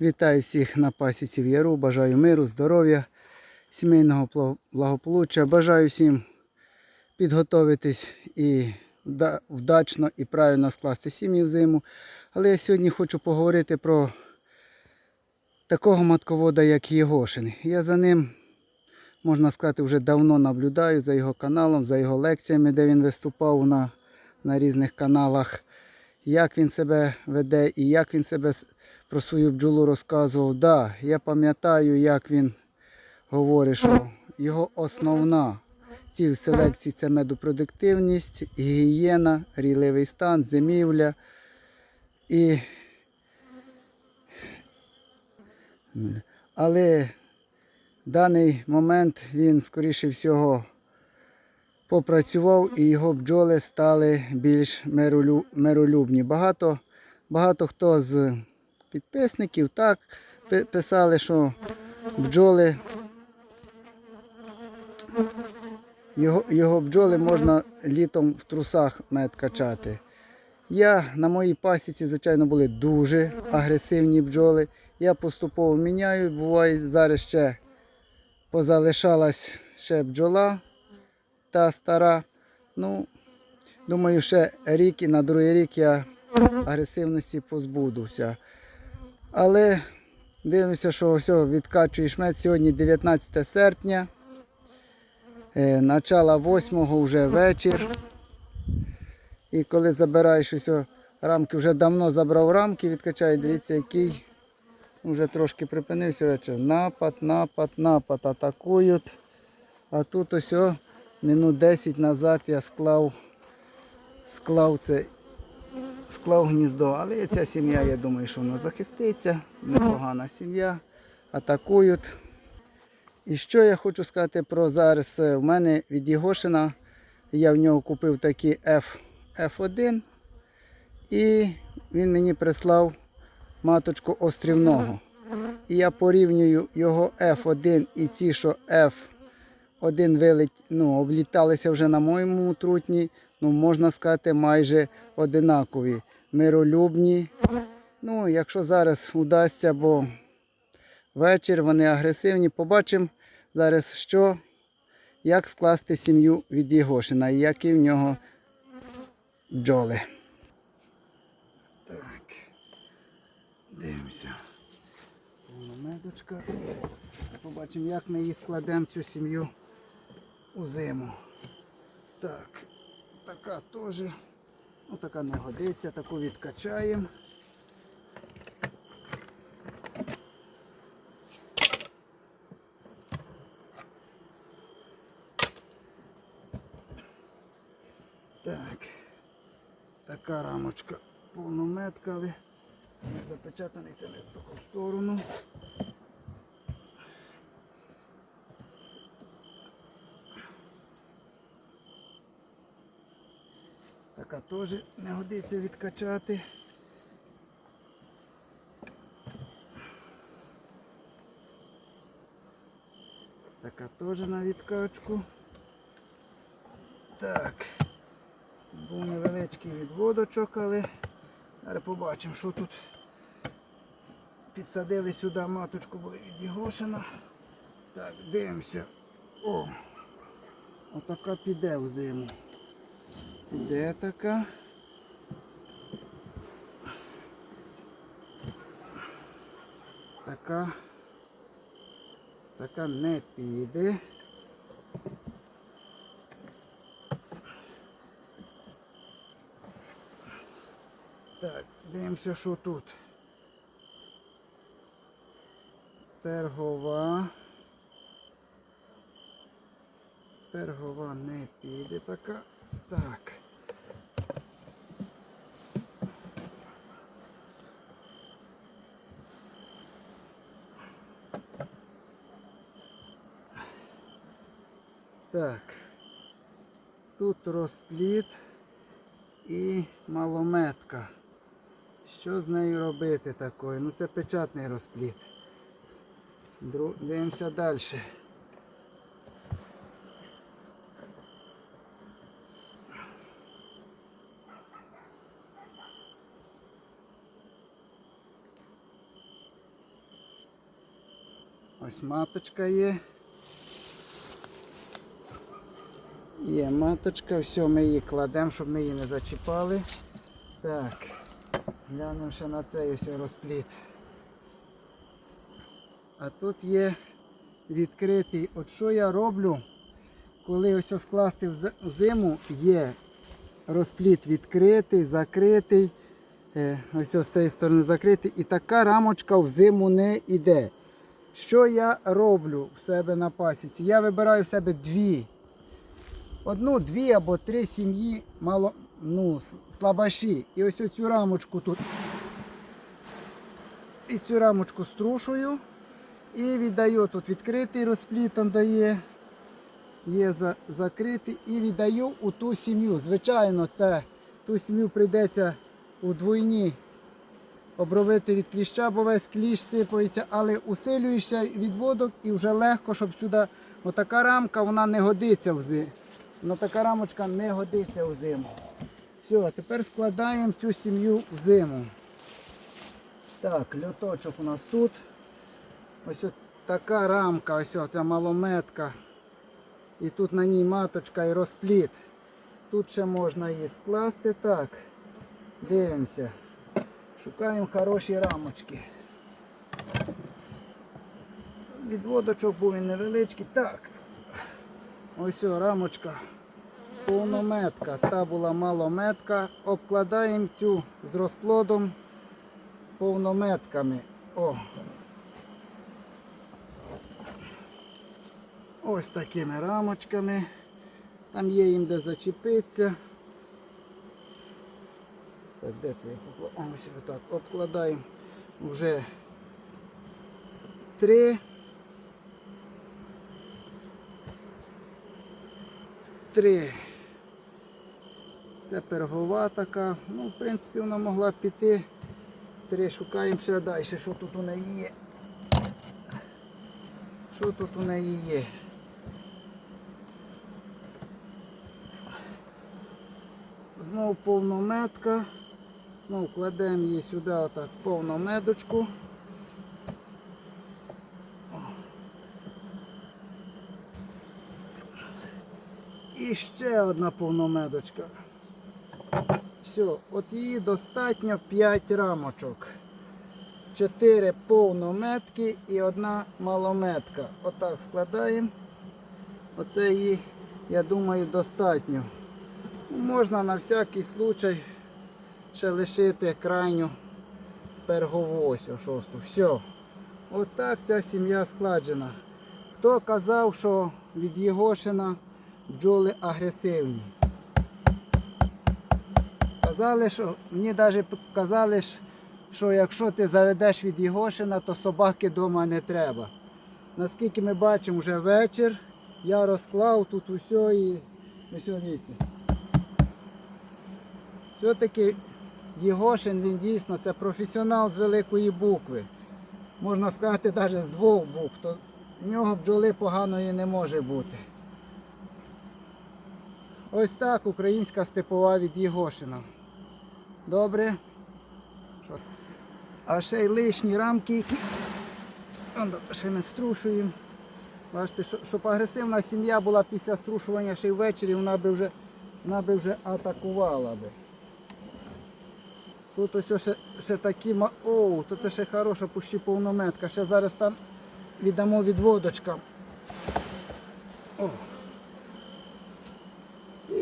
Вітаю всіх на пасіці в Яру. Бажаю миру, здоров'я, сімейного благополуччя. Бажаю всім підготовитись і вдачно і правильно скласти сім'ї в зиму. Але я сьогодні хочу поговорити про такого матковода, як Єгошин. Я за ним, можна сказати, вже давно наблюдаю за його каналом, за його лекціями, де він виступав на, на різних каналах як він себе веде і як він себе про свою бджолу розказував. Да, я пам'ятаю, як він говорить, що його основна ціль селекції це медопродуктивність, гігієна, рійливий стан, зимівля. І... Але в даний момент він, скоріше всього, попрацював і його бджоли стали більш миролю- миролюбні. Багато, багато хто з підписників так писали, що бджоли його, його бджоли можна літом в трусах мед качати. Я на моїй пасіці, звичайно, були дуже агресивні бджоли. Я поступово міняю. Буває, зараз ще позалишалась ще бджола та стара. Ну, думаю, ще рік і на другий рік я агресивності позбудуся. Але дивимося, що все, відкачуєш мед. Сьогодні 19 серпня. Е, начало 8 вже вечір. І коли забираєш усе, рамки, вже давно забрав рамки, відкачаю, дивіться, який вже трошки припинився вечір. Напад, напад, напад, атакують. А тут ось минут 10 назад я склав, склав це, склав гніздо. Але ця сім'я, я думаю, що вона захиститься. Непогана сім'я. Атакують. І що я хочу сказати про зараз. Е, У мене від Єгошина я в нього купив такий F, F1. І він мені прислав маточку острівного. І я порівнюю його F1 і ці, що F один вилет, ну, обліталися вже на моєму трутні, ну, можна сказати, майже одинакові. Миролюбні. Ну, якщо зараз удасться, бо вечір вони агресивні, побачимо зараз, що, як скласти сім'ю від Єгошина і які в нього бджоли. Так, дивимося. Медочка. Побачимо, як ми її складемо цю сім'ю у зиму. Так, така теж. Ну, така не годиться, таку відкачаємо. Так, така рамочка повнометка, але запечатаний це не в таку сторону. Така теж не годиться відкачати. Така теж на відкачку. Так. Був невеличкий відводочок, але зараз побачимо, що тут підсадили сюди маточку були від Єгошина. Так, дивимося. О! Отака піде в зиму. Де така? Така. Така не піде. Так, дивимося, що тут. Пергова. Пергова не піде така. Так. Так. Тут розпліт і малометка. Що з нею робити такою? Ну це печатний розпліт. Дру- Дивимося далі. Ось маточка є. Є маточка, все, ми її кладемо, щоб ми її не зачіпали. Так, глянемо ще на цей ось розпліт. А тут є відкритий. От що я роблю, коли ось скласти в зиму, є розпліт відкритий, закритий. Е, ось з цієї сторони закритий. І така рамочка в зиму не йде. Що я роблю в себе на пасіці? Я вибираю в себе дві. Одну, дві або три сім'ї мало, ну, слабаші. І ось цю рамочку тут. І цю рамочку струшую. І віддаю тут відкритий розпліт дає. Є за, закритий і віддаю у ту сім'ю. Звичайно, це ту сім'ю прийдеться у двойні обробити від кліща, бо весь кліщ сипається, але усилюєшся відводок і вже легко, щоб сюди. Отака рамка вона не годиться в зиму. Ну, така рамочка не годиться в зиму. Все, тепер складаємо цю сім'ю в зиму. Так, льоточок у нас тут. Ось от така рамка, ось ця малометка. І тут на ній маточка і розпліт. Тут ще можна її скласти. Так. Дивимося. Шукаємо хороші рамочки. Відводочок був невеличкий. Так. Ось о, рамочка. Повнометка. Та була малометка. Обкладаємо цю з розплодом повнометками. О. Ось такими рамочками. Там є їм де зачепитися. Так, де це я? Ось отак. Обкладаємо вже три. Три. Це пергова така. Ну, в принципі, вона могла піти. Три шукаємо ще далі, що тут у неї є. Що тут у неї є? Знову повнометка. Ну, кладемо її сюди отак повну І ще одна повномедочка. Все, от її достатньо 5 рамочок. 4 повнометки і одна малометка. Отак складаємо. Оце її, я думаю, достатньо. Можна на всякий случай ще лишити крайню пергову ось шосту. Все. Отак ця сім'я складена. Хто казав, що від Єгошина бджоли агресивні? Казали, що мені навіть казали, що якщо ти заведеш від Єгошина, то собаки вдома не треба. Наскільки ми бачимо, вже вечір, я розклав тут усе і дивіться. Все-таки Єгошин, він дійсно це професіонал з великої букви. Можна сказати, навіть з двох букв. То в нього бджоли поганої не може бути. Ось так українська степова від Єгошина. Добре. А ще й лишні рамки, які ще ми струшуємо. Бачите, щоб агресивна сім'я була після струшування ще й ввечері, вона би вже, вона би вже атакувала би. Тут ось ще, ще такі, оу, то це ще хороша пущі повнометка. Ще зараз там віддамо відводочкам. О.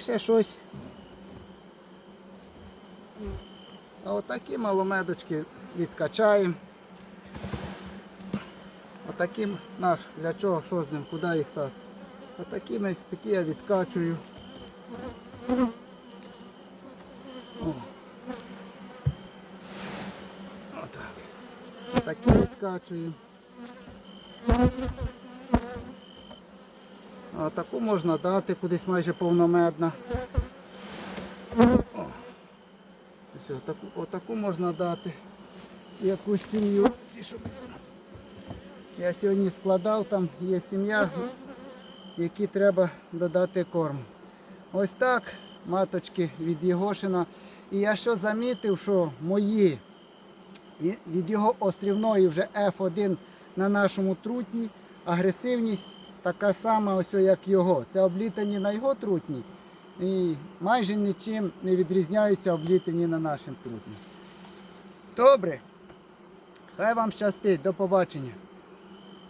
Ще щось. А отакі маломедочки відкачаємо. Отакі наш, для чого, що з ним, куди їх так. Отакі, ми, такі я відкачую. О. Отак. Такі відкачуємо. А таку можна дати кудись майже повномедна. Ось отаку, отаку можна дати. Якусь сім'ю. Я сьогодні складав, там є сім'я, які треба додати корм. Ось так, маточки від Єгошина. І я що замітив, що мої від його острівної вже F1 на нашому трутні. Агресивність така сама, ось як його. Це облітані на його трутні і майже нічим не відрізняються облітані на нашому трутні. Добре. Хай вам щастить, до побачення.